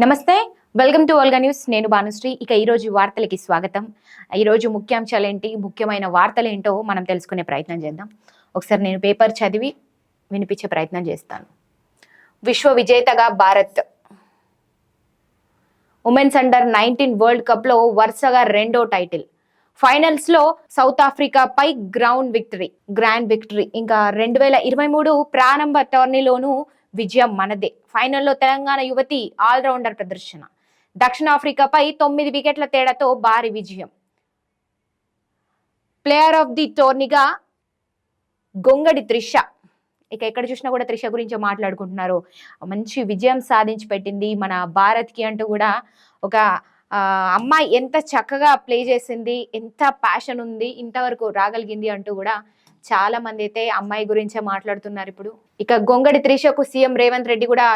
నమస్తే welcome to Olga news. నేను భానుశ్రీ. ఇక ఈరోజు వార్తలకి స్వాగతం. ఈరోజు ముఖ్యాంశాలు ఏంటి ముఖ్యమైన వార్తలు ఏంటో మనం తెలుసుకునే ప్రయత్నం చేద్దాం. ఒకసారి నేను పేపర్ చదివి వినిపించే ప్రయత్నం చేస్తాను. విశ్వ విజేతగా Bharat. Women's under nineteen world కప్లో వరుసగా రెండో టైటిల్. ఫైనల్స్లో సౌత్ ఆఫ్రికా పై గ్రౌండ్ విక్టరీ గ్రాండ్ విక్టరీ. ఇంకా రెండు వేల ఇరవై మూడు ప్రారంభ టోర్నీలోనూ విజయం మనదే. ఫైనల్లో తెలంగాణ యువతి ఆల్రౌండర్ ప్రదర్శన. దక్షిణాఫ్రికాపై తొమ్మిది వికెట్ల తేడాతో భారీ విజయం. ప్లేయర్ ఆఫ్ ది టోర్నీగా గొంగడి త్రిష. ఇక ఎక్కడ చూసినా కూడా త్రిష గురించి మాట్లాడుకుంటున్నారు. మంచి విజయం సాధించి పెట్టింది మన భారత్కి అంటూ కూడా ఒక అమ్మాయి ఎంత చక్కగా ప్లే చేసింది ఎంత ప్యాషన్ ఉంది ఇంతవరకు రాగలిగింది అంటూ కూడా చాలా మంది అయితే అమ్మాయి గురించే మాట్లాడుతున్నారు ఇప్పుడు. ఇక గొంగడి త్రిషకు సీఎం రేవంత్ రెడ్డి కూడా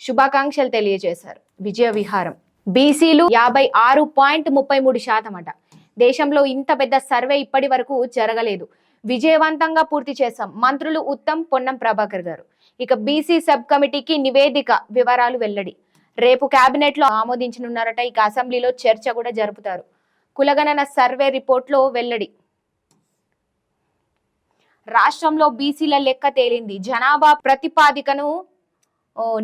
శుభాకాంక్షలు తెలియజేశారు. విజయ విహారం. బీసీలు యాభై ఆరు పాయింట్ ముప్పై మూడు శాతం అట. దేశంలో ఇంత పెద్ద సర్వే ఇప్పటి వరకు జరగలేదు. విజయవంతంగా పూర్తి చేశాం. మంత్రులు ఉత్తమ్ పొన్నం ప్రభాకర్ గారు. ఇక బీసీ సబ్ కమిటీకి నివేదిక వివరాలు వెల్లడి. రేపు కేబినెట్లో ఆమోదించనున్నారట. ఇక అసెంబ్లీలో చర్చ కూడా జరుపుతారు. కులగణన సర్వే రిపోర్ట్లో వెల్లడి. రాష్ట్రంలో బీసీల లెక్క తేలింది. జనాభా ప్రతిపాదికను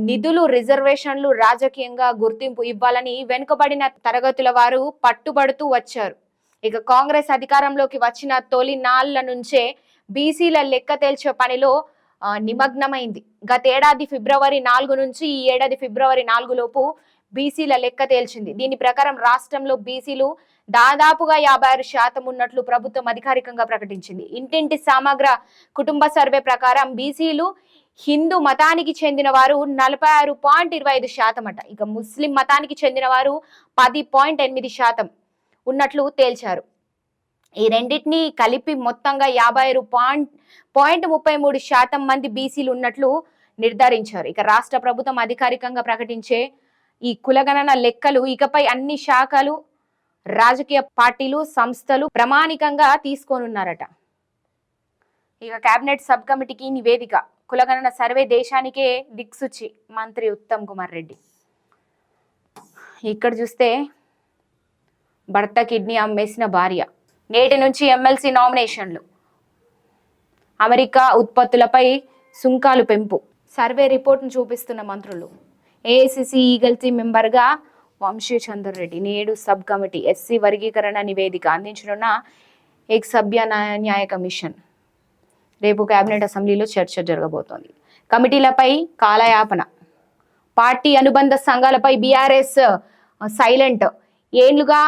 నిధులు రిజర్వేషన్లు రాజకీయంగా గుర్తింపు ఇవ్వాలని వెనుకబడిన తరగతుల వారు పట్టుబడుతూ వచ్చారు. ఇక కాంగ్రెస్ అధికారంలోకి వచ్చిన తొలి నాళ్ళ నుంచే బీసీల లెక్క తేల్చే పనిలో నిమగ్నమైంది. గతేడాది ఫిబ్రవరి నాలుగు నుంచి ఈ ఏడాది ఫిబ్రవరి నాలుగు లోపు బీసీల లెక్క తేల్చింది. దీని ప్రకారం రాష్ట్రంలో బీసీలు దాదాపుగా యాభై ఆరు శాతం ఉన్నట్లు ప్రభుత్వం అధికారికంగా ప్రకటించింది. ఇంటింటి సమగ్ర కుటుంబ సర్వే ప్రకారం బీసీలు హిందూ మతానికి చెందిన వారు నలభై ఆరు పాయింట్ ఇరవై ఐదు శాతం అట ఇక ముస్లిం మతానికి చెందిన వారు పది పాయింట్ ఎనిమిది శాతం ఉన్నట్లు తేల్చారు. ఈ రెండింటిని కలిపి మొత్తంగా యాభై ఆరు పాయింట్ పాయింట్ ముప్పై మూడు శాతం మంది బీసీలు ఉన్నట్లు నిర్ధారించారు. ఇక రాష్ట్ర ప్రభుత్వం అధికారికంగా ప్రకటించే ఈ కులగణన లెక్కలు ఇకపై అన్ని శాఖలు రాజకీయ పార్టీలు సంస్థలు ప్రామాణికంగా తీసుకోనున్నారట. ఇక కేబినెట్ సబ్ కమిటీకి నివేదిక. కులగణన సర్వే దేశానికే దిక్సూచి మంత్రి ఉత్తమ్ కుమార్ రెడ్డి. ఇక్కడ చూస్తే భర్త కిడ్నీ అమ్మేసిన భార్య. నేటి నుంచి ఎమ్మెల్సీ నామినేషన్లు. అమెరికా ఉత్పత్తులపై సుంకాలు పెంపు. సర్వే రిపోర్ట్ను చూపిస్తున్న మంత్రులు. ఏఐసిసి ఈగల్సీ మెంబర్గా వంశీ చందర్ రెడ్డి నేడు సబ్ కమిటీ ఎస్సీ వర్గీకరణ నివేదిక అందించనున్న ఎక్ సభ్య న్యాయ కమిషన్ రేపు కేబినెట్ అసెంబ్లీలో చర్చ జరగబోతోంది. కమిటీలపై కాలయాపన. పార్టీ అనుబంధ సంఘాలపై బీఆర్ఎస్ సైలెంట్. ఏండ్లుగా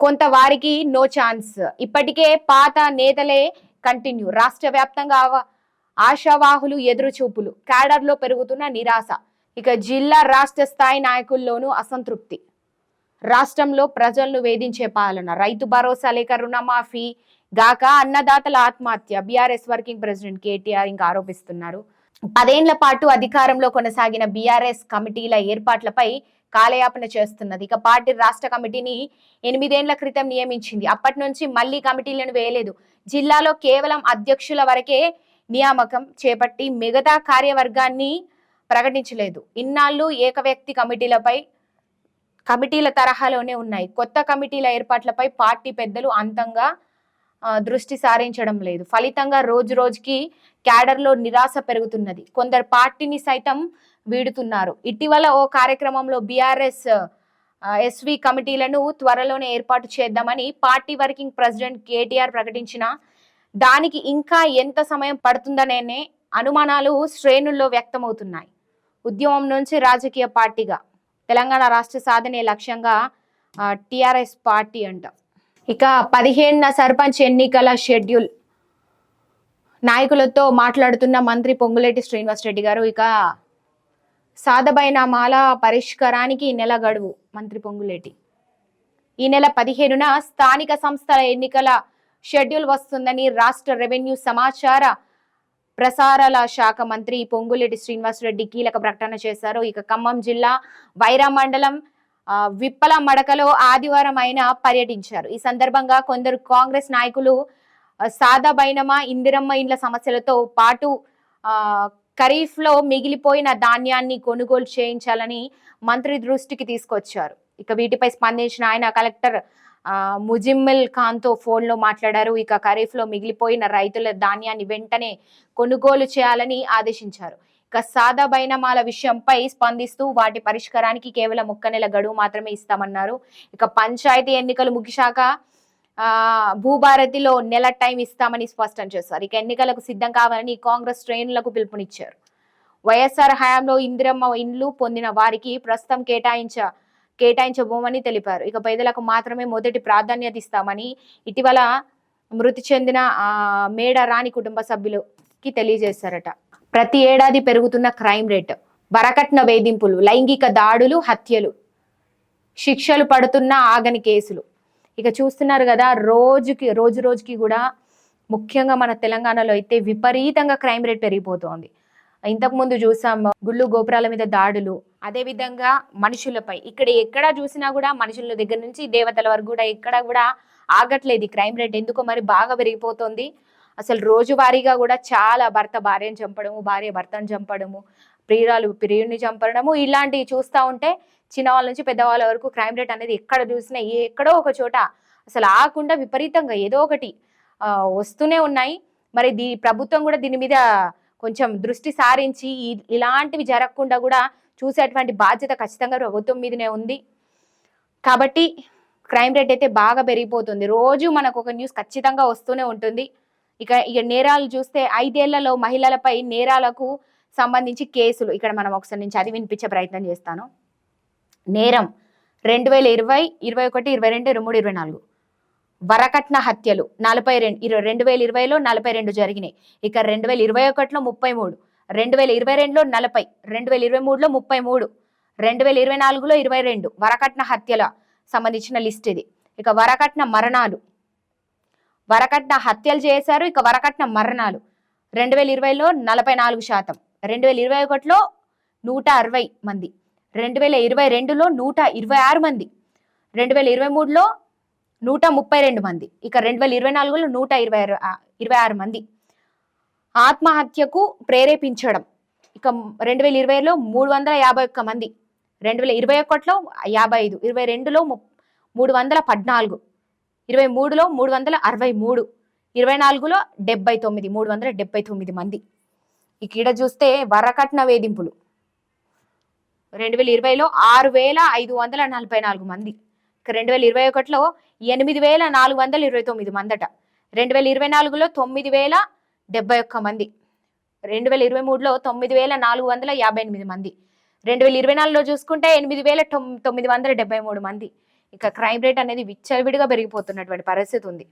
కొంత వారికి నో ఛాన్స్. ఇప్పటికే పాత నేతలే కంటిన్యూ. రాష్ట్ర వ్యాప్తంగా ఆశావాహులు ఎదురుచూపులు. క్యాడర్లో పెరుగుతున్న నిరాశ. ఇక జిల్లా రాష్ట్ర స్థాయి నాయకుల్లోనూ అసంతృప్తి. రాష్ట్రంలో ప్రజలను వేధించే పాలన రైతు భరోసా లేక రుణమాఫీ గాక అన్నదాతల ఆత్మహత్య బీఆర్ఎస్ వర్కింగ్ ప్రెసిడెంట్ కేటీఆర్ ఇంకా ఆరోపిస్తున్నారు. పదేండ్ల పాటు అధికారంలో కొనసాగిన బీఆర్ఎస్ కమిటీల ఏర్పాట్లపై కాలయాపన చేస్తున్నది. ఇక పార్టీ రాష్ట్ర కమిటీని ఎనిమిదేండ్ల క్రితం నియమించింది. అప్పటి నుంచి మళ్ళీ కమిటీలను వేయలేదు. జిల్లాలో కేవలం అధ్యక్షుల వరకే నియామకం చేపట్టి మిగతా కార్యవర్గాన్ని ప్రకటించలేదు. ఇన్నాళ్ళు ఏకవ్యక్తి కమిటీలపై కమిటీల తరహాలోనే ఉన్నాయి. కొత్త కమిటీల ఏర్పాట్లపై పార్టీ పెద్దలు అంతంగా దృష్టి సారించడం లేదు. ఫలితంగా రోజు రోజుకి క్యాడర్లో నిరాశ పెరుగుతున్నది. కొందరు పార్టీని సైతం వీడుతున్నారు. ఇటీవల ఓ కార్యక్రమంలో బీఆర్ఎస్ ఎస్వి కమిటీలను త్వరలోనే ఏర్పాటు చేద్దామని పార్టీ వర్కింగ్ ప్రెసిడెంట్ కేటీఆర్ ప్రకటించిన దానికి ఇంకా ఎంత సమయం పడుతుందనే అనుమానాలు శ్రేణుల్లో వ్యక్తమవుతున్నాయి. ఉద్యమం నుంచి రాజకీయ పార్టీగా తెలంగాణ రాష్ట్ర సాధనే లక్ష్యంగా టిఆర్ఎస్ పార్టీ అంట. ఇక పదిహేనున సర్పంచ్ ఎన్నికల షెడ్యూల్. నాయకులతో మాట్లాడుతున్న మంత్రి పొంగులేటి శ్రీనివాసరెడ్డి గారు ఇక సాధబైనామాల పరిష్కారానికి ఈ నెల గడువు మంత్రి పొంగులేటి. ఈ నెల పదిహేనున స్థానిక సంస్థల ఎన్నికల షెడ్యూల్ వస్తుందని రాష్ట్ర రెవెన్యూ సమాచార ప్రసారాల శాఖ మంత్రి పొంగులేటి శ్రీనివాసరెడ్డి కీలక ప్రకటన చేశారు. ఇక ఖమ్మం జిల్లా వైరా మండలం విప్పల మడకలో ఆదివారం ఆయన పర్యటించారు. ఈ సందర్భంగా కొందరు కాంగ్రెస్ నాయకులు సాదా బైనమా ఇందిరమ్మ ఇండ్ల సమస్యలతో పాటు ఖరీఫ్లో మిగిలిపోయిన ధాన్యాన్ని కొనుగోలు చేయించాలని మంత్రి దృష్టికి తీసుకొచ్చారు. ఇక వీటిపై స్పందించిన ఆయన కలెక్టర్ ముజిమ్మిల్ ఖాన్తో ఫోన్లో మాట్లాడారు. ఇక ఖరీఫ్లో మిగిలిపోయిన రైతుల ధాన్యాన్ని వెంటనే కొనుగోలు చేయాలని ఆదేశించారు. ఇక సాదా బైనమాల విషయంపై స్పందిస్తూ వాటి పరిష్కారానికి కేవలం ఒక్క నెల గడువు మాత్రమే ఇస్తామన్నారు. ఇక పంచాయతీ ఎన్నికలు ముగిశాక భూభారతిలో నెల టైం ఇస్తామని స్పష్టం చేశారు. ఇక ఎన్నికలకు సిద్ధం కావాలని కాంగ్రెస్ శ్రేణులకు పిలుపునిచ్చారు. వైఎస్ఆర్ హయాంలో ఇందిరమ్మ ఇండ్లు పొందిన వారికి ప్రస్తుతం కేటాయించ కేటాయించబోమని తెలిపారు. ఇక పేదలకు మాత్రమే మొదటి ప్రాధాన్యత ఇస్తామని ఇటీవల మృతి చెందిన మేడ రాణి కుటుంబ సభ్యులకి తెలియజేశారట. ప్రతి ఏడాది పెరుగుతున్న క్రైమ్ రేట్ వరకట్న వేధింపులు లైంగిక దాడులు హత్యలు శిక్షలు పడుతున్న ఆగని కేసులు. ఇక చూస్తున్నారు కదా రోజుకి రోజు రోజుకి కూడా ముఖ్యంగా మన తెలంగాణలో అయితే విపరీతంగా క్రైమ్ రేట్ పెరిగిపోతోంది. ఇంతకుముందు చూసాం గుళ్ళు గోపురాల మీద దాడులు అదేవిధంగా మనుషులపై. ఇక్కడ ఎక్కడ చూసినా కూడా మనుషుల దగ్గర నుంచి దేవతల వరకు కూడా ఎక్కడ కూడా ఆగట్లేదు ఈ క్రైమ్ రేట్. ఎందుకో మరి బాగా పెరిగిపోతుంది. అసలు రోజువారీగా కూడా చాలా భర్త భార్యను చంపడము భార్య భర్తను చంపడము ప్రియురాలు ప్రియుడిని చంపడము ఇలాంటివి చూస్తూ ఉంటే చిన్నవాళ్ళ నుంచి పెద్దవాళ్ళ వరకు క్రైమ్ రేట్ అనేది ఎక్కడ చూసినా ఎక్కడో ఒక చోట అసలు ఆకుండా విపరీతంగా ఏదో ఒకటి వస్తూనే ఉన్నాయి. మరి దీ ప్రభుత్వం కూడా దీని మీద కొంచెం దృష్టి సారించి ఇలాంటివి జరగకుండా కూడా చూసేటువంటి బాధ్యత ఖచ్చితంగా ప్రభుత్వం మీదనే ఉంది. కాబట్టి క్రైమ్ రేట్ అయితే బాగా పెరిగిపోతుంది. రోజు మనకు ఒక న్యూస్ ఖచ్చితంగా వస్తూనే ఉంటుంది. ఇక ఇక నేరాలు చూస్తే ఐదేళ్ళలో మహిళలపై నేరాలకు సంబంధించి కేసులు. ఇక్కడ మనం ఒకసారి నేను అది వినిపించే ప్రయత్నం చేస్తాను. నేరం రెండు వేల ఇరవై ఇరవై ఒకటి ఇరవై రెండు ఇరవై మూడు ఇరవై నాలుగు. వరకట్న హత్యలు నలభై రెండు ఇరవై రెండు వేల ఇరవైలో నలభై రెండు జరిగినాయి. ఇక రెండు వేల ఇరవై ఒకటిలో ముప్పై మూడు. రెండు వేల ఇరవై రెండులో నలభై రెండు వేల ఇరవై మూడులో ముప్పై మూడు రెండు వేల ఇరవై నాలుగులో ఇరవై రెండు వరకట్న హత్యల సంబంధించిన లిస్ట్ ఇది. ఇక వరకట్న మరణాలు. వరకట్న హత్యలు చేశారు ఇక వరకట్న మరణాలు. రెండు వేల ఇరవైలో నలభై నాలుగు శాతం రెండు వేల ఇరవై ఒకటిలో నూట అరవై మంది రెండు వేల ఇరవై రెండులో నూట ఇరవై ఆరు మంది రెండు వేల ఇరవై మూడులో నూట ముప్పై రెండు మంది ఇక రెండు వేల ఇరవై నాలుగులో నూట ఇరవై ఇరవై ఆరు మంది. ఆత్మహత్యకు ప్రేరేపించడం. ఇక రెండు వేల ఇరవైలో మూడు వందల యాభై ఒక్క మంది రెండు వేల ఇరవై ఒకటిలో యాభై ఐదు ఇరవై రెండులో ము- మూడు వందల పద్నాలుగు ఇరవై మూడులో మూడు వందల అరవై మూడు ఇరవై నాలుగులో డెబ్బై తొమ్మిది మూడు వందల డెబ్బై తొమ్మిది మంది. ఇక ఈడ చూస్తే వరకట్న వేధింపులు. రెండు వేల ఇరవైలో ఆరు వేల ఐదు వందల నలభై నాలుగు మంది ఇక రెండు వేల ఇరవై ఒకటిలో ఎనిమిది వేల నాలుగు వందల ఇరవై తొమ్మిది మందట రెండు వేల ఇరవై నాలుగులో తొమ్మిది వేల డెబ్బై ఒక్క మంది. రెండు వేల ఇరవై మూడులో తొమ్మిది వేల నాలుగు వందల యాభై ఎనిమిది మంది. రెండు వేల ఇరవై నాలుగులో చూసుకుంటే ఎనిమిది వేల తొమ్మిది వందల డెబ్బై మూడు మంది. ఇక క్రైమ్ రేట్ అనేది విచ్చలవిడిగా పెరిగిపోతున్నటువంటి పరిస్థితి ఉంది.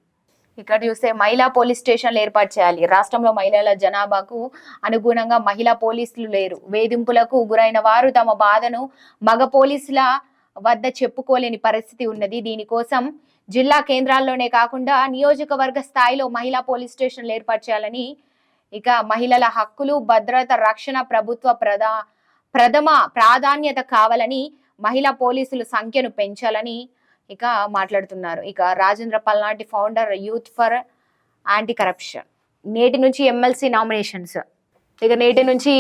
ఇక్కడ చూస్తే మహిళా పోలీస్ స్టేషన్లు ఏర్పాటు చేయాలి. రాష్ట్రంలో మహిళల జనాభాకు అనుగుణంగా మహిళా పోలీసులు లేరు. వేధింపులకు గురైన వారు తమ బాధను మగ పోలీసుల వద్ద చెప్పుకోలేని పరిస్థితి ఉన్నది. దీనికోసం జిల్లా కేంద్రాల్లోనే కాకుండా నియోజకవర్గ స్థాయిలో మహిళా పోలీస్ స్టేషన్లు ఏర్పాటు చేయాలని ఇక మహిళల హక్కులు భద్రత రక్షణ ప్రభుత్వ ప్రధా ప్రథమ ప్రాధాన్యత కావాలని మహిళా పోలీసుల సంఖ్యను పెంచాలని ఇక మాట్లాడుతున్నారు. ఇక Rajendra Palnati founder youth for anti corruption నేటి నుంచి ఎమ్మెల్సీ నామినేషన్స్. ఇక నేటి నుంచి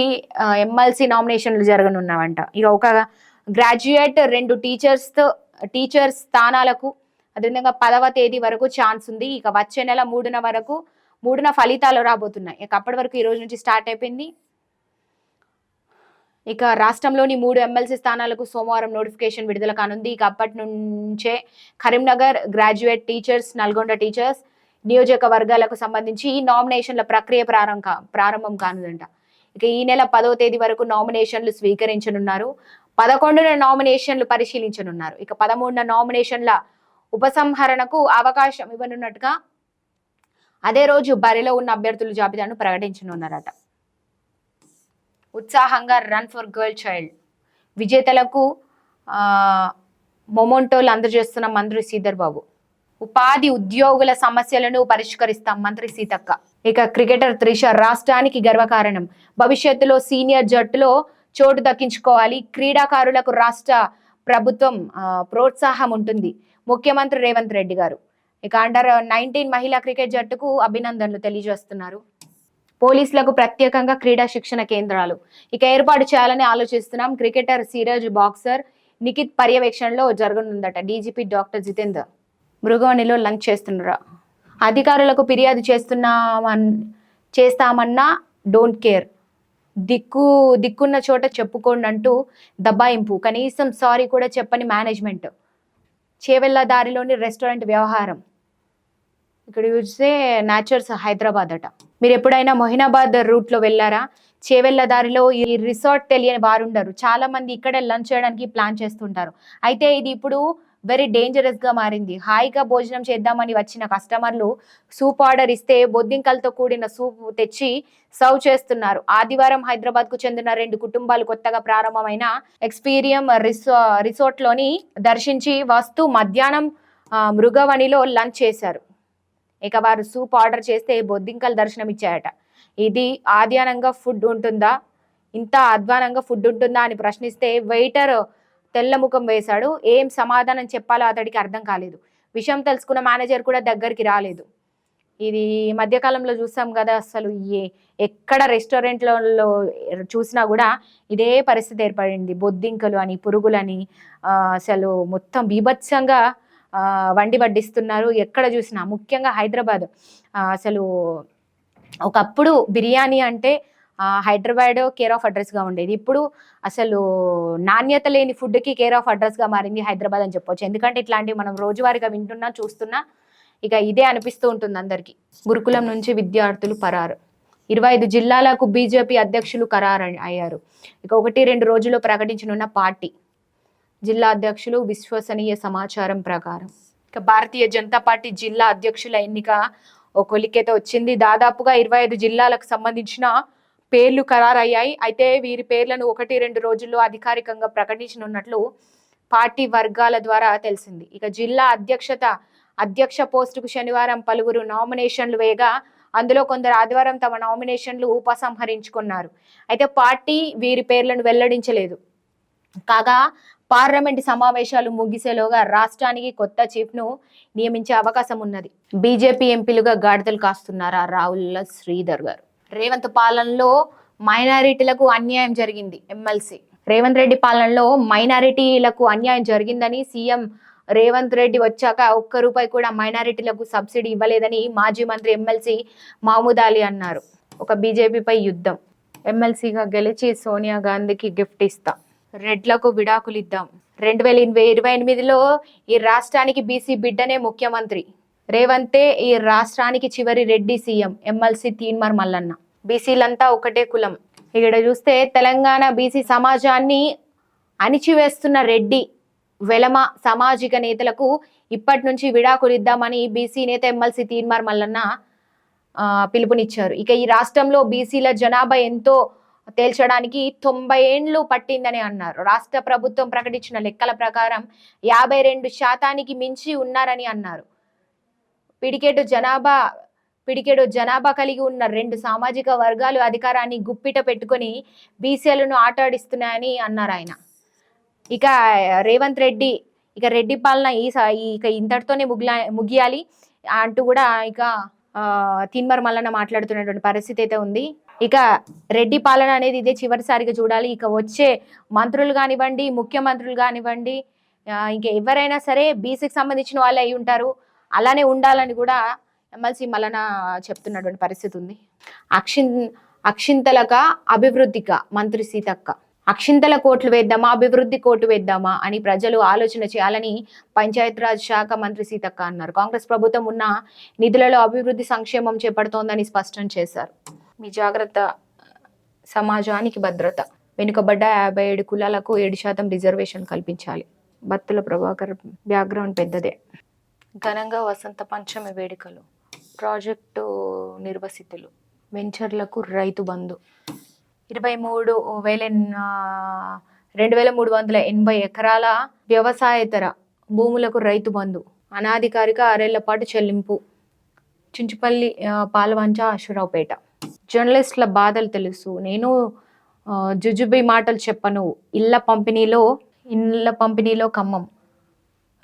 ఎమ్మెల్సీ నామినేషన్లు జరగనున్నావంట. ఇక ఒక గ్రాడ్యుయేట్ రెండు టీచర్స్ టీచర్స్ స్థానాలకు అదేవిధంగా పదవ తేదీ వరకు ఛాన్స్ ఉంది. ఇక వచ్చే నెల మూడున వరకు మూడున ఫలితాలు రాబోతున్నాయి. ఇక అప్పటి వరకు ఈ రోజు నుంచి స్టార్ట్ అయిపోయింది. ఇక రాష్ట్రంలోని మూడు ఎమ్మెల్సీ స్థానాలకు సోమవారం నోటిఫికేషన్ విడుదల కానుంది. ఇక అప్పటి నుంచే Karimnagar graduate teachers Nalgonda teachers నియోజకవర్గాలకు సంబంధించి ఈ నామినేషన్ల ప్రక్రియ ప్రారంభం కా ప్రారంభం కానుందంట. ఇక ఈ నెల పదో తేదీ వరకు నామినేషన్లు స్వీకరించనున్నారు. పదకొండున నామినేషన్లు పరిశీలించనున్నారు. ఇక పదమూడున నామినేషన్ల ఉపసంహరణకు అవకాశం ఇవ్వనున్నట్టుగా అదే రోజు బరిలో ఉన్న అభ్యర్థుల జాబితాను ప్రకటించనున్నారట. ఉత్సాహంగా రన్ ఫర్ గర్ల్ చైల్డ్. విజేతలకు మొమోంటోలు అందజేస్తున్న మంత్రి శ్రీధర్ బాబు. ఉపాధి ఉద్యోగుల సమస్యలను పరిష్కరిస్తాం మంత్రి సీతక్క. ఇక క్రికెటర్ త్రిష రాష్ట్రానికి గర్వకారణం. భవిష్యత్తులో సీనియర్ జట్టులో చోటు దక్కించుకోవాలి. క్రీడాకారులకు రాష్ట్ర ప్రభుత్వం ప్రోత్సాహం ఉంటుంది. ముఖ్యమంత్రి రేవంత్ రెడ్డి గారు. ఇక అండర్ నైన్టీన్ మహిళా క్రికెట్ జట్టుకు అభినందనలు తెలియజేస్తున్నారు. పోలీసులకు ప్రత్యేకంగా క్రీడా శిక్షణ కేంద్రాలు. ఇక ఏర్పాటు చేయాలని ఆలోచిస్తున్నాం. క్రికెటర్ సిరాజ్ బాక్సర్ నిఖిత్ పర్యవేక్షణలో జరగనుందట. డీజీపీ డాక్టర్ జితేందర్ మృగవనిలో లంచ్ చేస్తున్నారా అధికారులకు ఫిర్యాదు చేస్తున్నామన్ చేస్తామన్నా డోంట్ కేర్. దిక్కు దిక్కున్న చోట చెప్పుకోండి అంటూ దబాయింపు కనీసం సారీ కూడా చెప్పని మేనేజ్మెంట్. చేవెళ్ళ దారిలోని రెస్టారెంట్ వ్యవహారం. ఇక్కడ చూస్తే నాచర్స్ హైదరాబాద్ అట. మీరు ఎప్పుడైనా మొహినాబాద్ రూట్లో వెళ్ళారా? చేవెళ్ళ దారిలో ఈ రిసార్ట్ తెలియని వారు ఉండరు. చాలామంది ఇక్కడే లంచ్ చేయడానికి ప్లాన్ చేస్తుంటారు. అయితే ఇది ఇప్పుడు వెరీ డేంజరస్గా మారింది. హాయిగా భోజనం చేద్దామని వచ్చిన కస్టమర్లు సూప్ ఆర్డర్ ఇస్తే బొద్దింకలతో కూడిన సూప్ తెచ్చి సర్వ్ చేస్తున్నారు. ఆదివారం హైదరాబాద్కు చెందిన రెండు కుటుంబాలు కొత్తగా ప్రారంభమైన ఎక్స్పీరియం రిసో రిసార్ట్లోని దర్శించి వస్తూ మధ్యాహ్నం మృగవణిలో మృగవనిలో లంచ్ చేశారు. ఇక వారు సూప్ ఆర్డర్ చేస్తే బొద్దింకలు దర్శనం ఇచ్చాయట. ఇది ఆధ్యానంగా ఫుడ్ ఉంటుందా? ఇంత అధ్వానంగా ఫుడ్ ఉంటుందా అని ప్రశ్నిస్తే వెయిటర్ తెల్ల ముఖం వేశాడు. ఏం సమాధానం చెప్పాలో అతడికి అర్థం కాలేదు. విషయం తెలుసుకున్న మేనేజర్ కూడా దగ్గరికి రాలేదు. ఇది మధ్యకాలంలో చూసాం కదా అసలు ఏ ఎక్కడ రెస్టారెంట్లలో చూసినా కూడా ఇదే పరిస్థితి ఏర్పడింది. బొద్దింకలు అని పురుగులని అసలు మొత్తం బీభత్సంగా వండి వడ్డిస్తున్నారు. ఎక్కడ చూసినా ముఖ్యంగా హైదరాబాద్. అసలు ఒకప్పుడు బిర్యానీ అంటే హైదరాబాద్ కేర్ ఆఫ్ అడ్రస్గా ఉండేది. ఇప్పుడు అసలు నాణ్యత లేని ఫుడ్కి కేర్ ఆఫ్ అడ్రస్గా మారింది హైదరాబాద్ అని చెప్పొచ్చు. ఎందుకంటే ఇట్లాంటివి మనం రోజువారీగా వింటున్నా చూస్తున్నా ఇక ఇదే అనిపిస్తూ ఉంటుంది అందరికీ. గురుకులం నుంచి విద్యార్థులు పరారు. ఇరవై ఐదు జిల్లాలకు బీజేపీ అధ్యక్షులు ఖరారు అయ్యారు. ఇక ఒకటి రెండు రోజుల్లో ప్రకటించనున్న పార్టీ. జిల్లా అధ్యక్షులు విశ్వసనీయ సమాచారం ప్రకారం. ఇక భారతీయ జనతా పార్టీ జిల్లా అధ్యక్షుల ఎన్నిక ఒక కొలికేత వచ్చింది. దాదాపుగా ఇరవై ఐదు జిల్లాలకు సంబంధించిన పేర్లు ఖరారయ్యాయి. అయితే వీరి పేర్లను ఒకటి రెండు రోజుల్లో అధికారికంగా ప్రకటించనున్నట్లు పార్టీ వర్గాల ద్వారా తెలిసింది. ఇక జిల్లా అధ్యక్షత అధ్యక్ష పోస్టుకు శనివారం పలువురు నామినేషన్లు వేయగా అందులో కొందరు ఆదివారం తమ నామినేషన్లు ఉపసంహరించుకున్నారు. అయితే పార్టీ వీరి పేర్లను వెల్లడించలేదు. కాగా పార్లమెంట్ సమావేశాలు ముగిసేలోగా రాష్ట్రానికి కొత్త చీఫ్ను నియమించే అవకాశం ఉన్నది. బీజేపీ ఎంపీలుగా గాడిదలు కాస్తున్నారా రావుల శ్రీధర్ గారు? రేవంత్ పాలనలో మైనారిటీలకు అన్యాయం జరిగింది ఎమ్మెల్సీ. రేవంత్ రెడ్డి పాలనలో మైనారిటీలకు అన్యాయం జరిగిందని సీఎం రేవంత్ రెడ్డి వచ్చాక ఒక్క రూపాయి కూడా మైనారిటీలకు సబ్సిడీ ఇవ్వలేదని మాజీ మంత్రి ఎమ్మెల్సీ మహమూద్ అలీ అన్నారు. ఒక బీజేపీపై యుద్ధం. ఎమ్మెల్సీగా గెలిచి సోనియా గాంధీకి గిఫ్ట్ ఇస్తా. రెడ్లకు విడాకులు ఇద్దాం. రెండు వేల ఇరవై ఇరవై ఎనిమిదిలో ఈ రాష్ట్రానికి బీసీ బిడ్డనే ముఖ్యమంత్రి. రేవంతే ఈ రాష్ట్రానికి చివరి రెడ్డి సీఎం ఎమ్మెల్సీ తీన్మార్ మల్లన్న. బీసీలంతా ఒకటే కులం. ఇక్కడ చూస్తే తెలంగాణ బీసీ సమాజాన్ని అణిచివేస్తున్న రెడ్డి వెలమ సామాజిక నేతలకు ఇప్పటి నుంచి విడాకులు ఇద్దామని బీసీ నేత ఎమ్మెల్సీ తీన్మార్ మల్లన్న పిలుపునిచ్చారు. ఇక ఈ రాష్ట్రంలో బీసీల జనాభా ఎంతో తేల్చడానికి తొంభై ఏండ్లు పట్టిందని అన్నారు. రాష్ట్ర ప్రభుత్వం ప్రకటించిన లెక్కల ప్రకారం యాభై రెండు శాతానికి మించి ఉన్నారని అన్నారు. పిడికేటు జనాభా పిడికేడు జనాభా కలిగి ఉన్న రెండు సామాజిక వర్గాలు అధికారాన్ని గుప్పిట పెట్టుకొని బీసీలను ఆటాడిస్తున్నాయని అన్నారు ఆయన. ఇక రేవంత్ రెడ్డి ఇక రెడ్డి పాలన ఈ స- ఈ- ఇక ఇంతటితోనే ముగిలా ముగియాలి అంటూ కూడా ఇక తిన్మర్ మల్లన్న మాట్లాడుతున్నటువంటి పరిస్థితి అయితే ఉంది. ఇక రెడ్డి పాలన అనేది ఇదే చివరిసారిగా చూడాలి. ఇక వచ్చే మంత్రులు కానివ్వండి ముఖ్యమంత్రులు కానివ్వండి ఇంకా ఎవరైనా సరే బీసీకి సంబంధించిన వాళ్ళే అయి ఉంటారు. అలానే ఉండాలని కూడా ఎమ్మెల్సీ మలన చెప్తున్నటువంటి పరిస్థితి ఉంది. అక్షిన్ అక్షింతలక అభివృద్ధిక మంత్రి సీతక్క. అక్షింతల కోట్లు వేద్దామా అభివృద్ధి కోటు వేద్దామా అని ప్రజలు ఆలోచన చేయాలని పంచాయతీరాజ్ శాఖ మంత్రి సీతక్క అన్నారు. కాంగ్రెస్ ప్రభుత్వం ఉన్న నిధులలో అభివృద్ధి సంక్షేమం చేపడుతోందని స్పష్టం చేశారు. మీ జాగ్రత్త సమాజానికి భద్రత. వెనుకబడ్డ యాభై ఏడు కులాలకు ఏడు శాతం రిజర్వేషన్ కల్పించాలి. భక్తుల ప్రభాకర్ బ్యాక్గ్రౌండ్ పెద్దదే. ఘనంగా వసంత పంచమి వేడుకలు. ప్రాజెక్టు నిర్వసితులు. వెంచర్లకు రైతు బంధు. ఇరవై మూడు వేల రెండు వేల మూడు వందల ఎనభై ఎకరాల వ్యవసాయేతర భూములకు రైతు బంధు. అనాధికారిక ఆరేళ్ళ పాటు చెల్లింపు. చించుపల్లి పాల్వంచ పాలవంచ అశ్వరావుపేట. జర్నలిస్టుల బాధలు తెలుసు. నేను జుజుబి మాటలు చెప్పను. ఇళ్ళ పంపిణీలో ఇళ్ళ పంపిణీలో ఖమ్మం.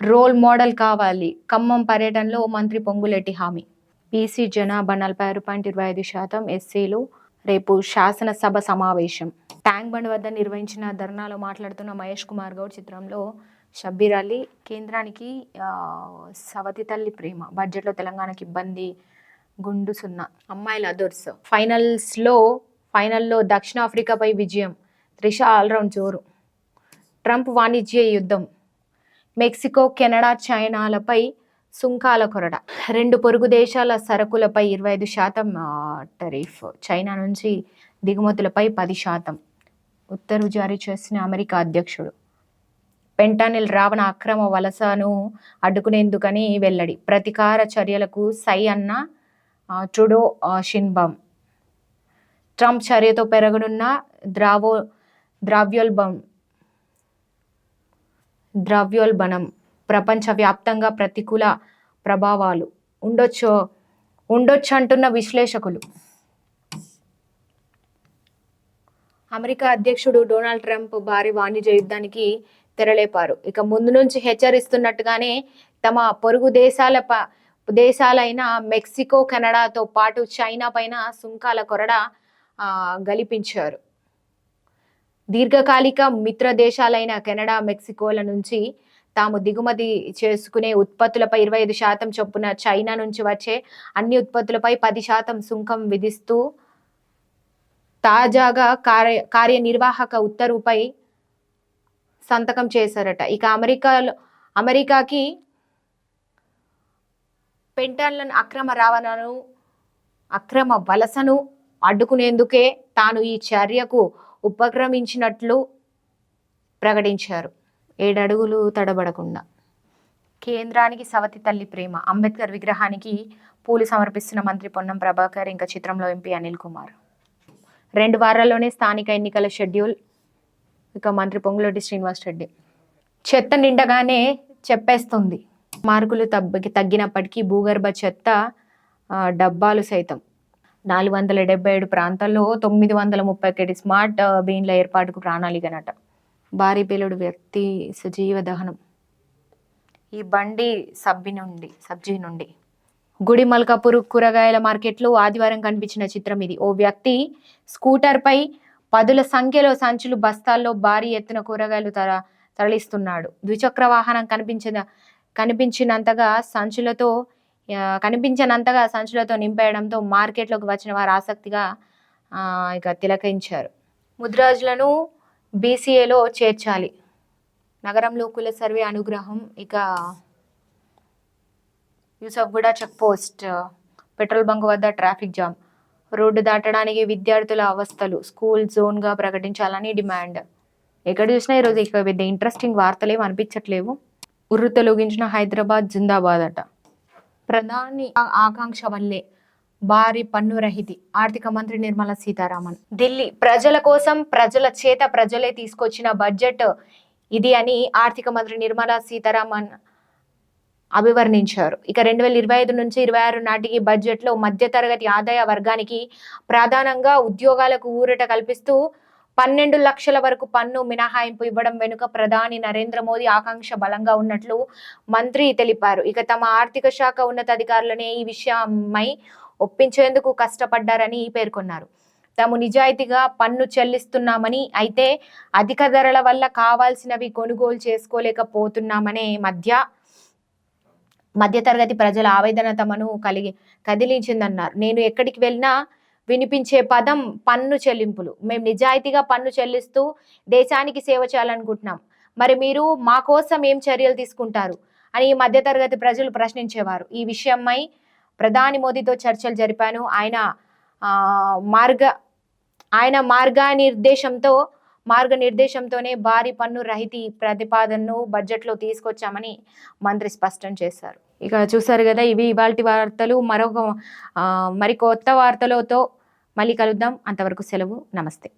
రోల్ మోడల్ కావాలి. ఖమ్మం పర్యటనలో మంత్రి పొంగులెట్టి హామీ. బీసీ జనాభా నలభై ఆరు పాయింట్ ఇరవై ఐదు శాతం ఎస్సీలు రేపు శాసనసభ సమావేశం. ట్యాంక్ బండ్ వద్ద నిర్వహించిన ధర్నాలో మాట్లాడుతున్న మహేష్ కుమార్ గౌడ్ చిత్రంలో షబ్బీర్ అలీ కేంద్రానికి సవతి తల్లి ప్రేమ బడ్జెట్లో తెలంగాణకి ఇబ్బంది గుండు సున్నా. అమ్మాయిల అదర్స్. ఫైనల్స్లో ఫైనల్లో దక్షిణాఫ్రికాపై విజయం. త్రిష ఆల్రౌండ్ జోరు. ట్రంప్ వాణిజ్య యుద్ధం. మెక్సికో కెనడా చైనాలపై సుంకాల కొరడ. రెండు పొరుగు దేశాల సరుకులపై ఇరవై ఐదు శాతం టరీఫ్. చైనా నుంచి దిగుమతులపై పది శాతం. ఉత్తర్వు జారీ చేసిన అమెరికా అధ్యక్షుడు. పెంటానిల్ రావణ అక్రమ వలసను అడ్డుకునేందుకని వెల్లడి. ప్రతీకార చర్యలకు సై అన్న ట్రుడో షిన్బమ్. ట్రంప్ చర్యతో పెరగనున్న ద్రావో ద్రవ్యోల్బం ద్రవ్యోల్బణం. ప్రపంచవ్యాప్తంగా ప్రతికూల ప్రభావాలు. ఉండొచ్చు ఉండొచ్చు అంటున్న విశ్లేషకులు. అమెరికా అధ్యక్షుడు డొనాల్డ్ ట్రంప్ భారీ వాణిజ్య యుద్ధానికి తెరలేపారు. ఇక ముందు నుంచి హెచ్చరిస్తున్నట్టుగానే తమ పొరుగు దేశాల ప దేశాలైన మెక్సికో కెనడాతో పాటు చైనా పైన సుంకాల కొరడ గలిపించారు. దీర్ఘకాలిక మిత్ర దేశాలైన కెనడా మెక్సికోల నుంచి తాము దిగుమతి చేసుకునే ఉత్పత్తులపై ఇరవై ఐదు శాతం చొప్పున చైనా నుంచి వచ్చే అన్ని ఉత్పత్తులపై పది శాతం సుంకం విధిస్తూ తాజాగా కార్య కార్యనిర్వాహక ఉత్తర్వుపై సంతకం చేశారట. ఇక అమెరికాలో అమెరికాకి పెంటన్లను అక్రమ రవాణాను అక్రమ వలసను అడ్డుకునేందుకే తాను ఈ చర్యకు ఉపక్రమించినట్లు ప్రకటించారు. ఏడడుగులు తడబడకుండా. కేంద్రానికి సవతి తల్లి ప్రేమ. అంబేద్కర్ విగ్రహానికి పూలు సమర్పిస్తున్న మంత్రి పొన్నం ప్రభాకర్ ఇంకా చిత్రంలో ఎంపీ అనిల్ కుమార్. రెండు వారాల్లోనే స్థానిక ఎన్నికల షెడ్యూల్ ఇక మంత్రి పొంగులోటి శ్రీనివాస్ రెడ్డి. చెత్త నిండగానే చెప్పేస్తుంది. మార్కులు తగ్గి తగ్గినప్పటికీ భూగర్భ చెత్త డబ్బాలు సైతం. నాలుగు వందల డెబ్బై ఏడు ప్రాంతాల్లో తొమ్మిది వందల ముప్పై ఒకటి స్మార్ట్ బీన్ల ఏర్పాటుకు ప్రణాళికనట. భారీ పేలుడు వ్యక్తి సజీవ దహనం. ఈ బండి సబ్బి నుండి సబ్జీ నుండి. గుడి మల్కాపూర్ కూరగాయల మార్కెట్లో ఆదివారం కనిపించిన చిత్రం ఇది. ఓ వ్యక్తి స్కూటర్పై పదుల సంఖ్యలో సంచులు బస్తాల్లో భారీ ఎత్తున కూరగాయలు తర తరలిస్తున్నాడు. ద్విచక్ర వాహనం కనిపించిన కనిపించినంతగా సంచులతో కనిపించినంతగా సంచులతో నింపేయడంతో మార్కెట్లోకి వచ్చిన వారు ఆసక్తిగా ఇక తిలకించారు. ముద్రాజులను బీసీఏలో చేర్చాలి. నగరంలో కుల సర్వే అనుగ్రహం ఇక Yousufguda check post petrol bunk వద్ద ట్రాఫిక్ జామ్. రోడ్డు దాటడానికి విద్యార్థుల అవస్థలు స్కూల్ జోన్గా ప్రకటించాలని డిమాండ్. ఎక్కడ చూసినా ఈరోజు ఇక పెద్ద ఇంట్రెస్టింగ్ వార్తలు ఏమి అనిపించట్లేవు. ఉర్రు తొలగించిన హైదరాబాద్ జిందాబాద్ అట. ప్రధాని ఆకాంక్ష వల్లే భారీ పన్ను రహితి. ఆర్థిక మంత్రి నిర్మలా సీతారామన్. ఢిల్లీ ప్రజల కోసం ప్రజల చేత ప్రజలే తీసుకొచ్చిన బడ్జెట్ ఇది అని ఆర్థిక మంత్రి నిర్మలా సీతారామన్ అభివర్ణించారు. ఇక రెండు వేల ఇరవై ఐదు నుంచి ఇరవై ఆరు నాటికి బడ్జెట్లో మధ్యతరగతి ఆదాయ వర్గానికి ప్రధానంగా ఉద్యోగాలకు ఊరట కల్పిస్తూ పన్నెండు లక్షల వరకు పన్ను మినహాయింపు ఇవ్వడం వెనుక ప్రధాని నరేంద్ర మోదీ ఆకాంక్ష బలంగా ఉన్నట్లు మంత్రి తెలిపారు. ఇక తమ ఆర్థిక శాఖ ఉన్నతాధికారులనే ఈ విషయమై ఒప్పించేందుకు కష్టపడ్డారని పేర్కొన్నారు. తాము నిజాయితీగా పన్ను చెల్లిస్తున్నామని అయితే అధిక ధరల వల్ల కావాల్సినవి కొనుగోలు చేసుకోలేకపోతున్నామనే మధ్య మధ్యతరగతి ప్రజల ఆవేదన తమను కలిగి కదిలించిందన్నారు. నేను ఎక్కడికి వెళ్ళినా వినిపించే పదం పన్ను చెల్లింపులు. మేము నిజాయితీగా పన్ను చెల్లిస్తూ దేశానికి సేవ చేయాలనుకుంటున్నాం. మరి మీరు మా కోసం ఏం చర్యలు తీసుకుంటారు? అని ఈ మధ్యతరగతి ప్రజలు ప్రశ్నించేవారు. ఈ విషయమై ప్రధాని మోదీతో చర్చలు జరిపాను. ఆయన మార్గ ఆయన మార్గనిర్దేశంతో మార్గనిర్దేశంతోనే భారీ పన్ను రహితి ప్రతిపాదనను బడ్జెట్లో తీసుకొచ్చామని మంత్రి స్పష్టం చేశారు. ఇక చూసారు కదా ఇవి ఇవాళ వార్తలు. మరొక మరి కొత్త వార్తలతో మళ్ళీ కలుద్దాం. అంతవరకు సెలవు. నమస్తే.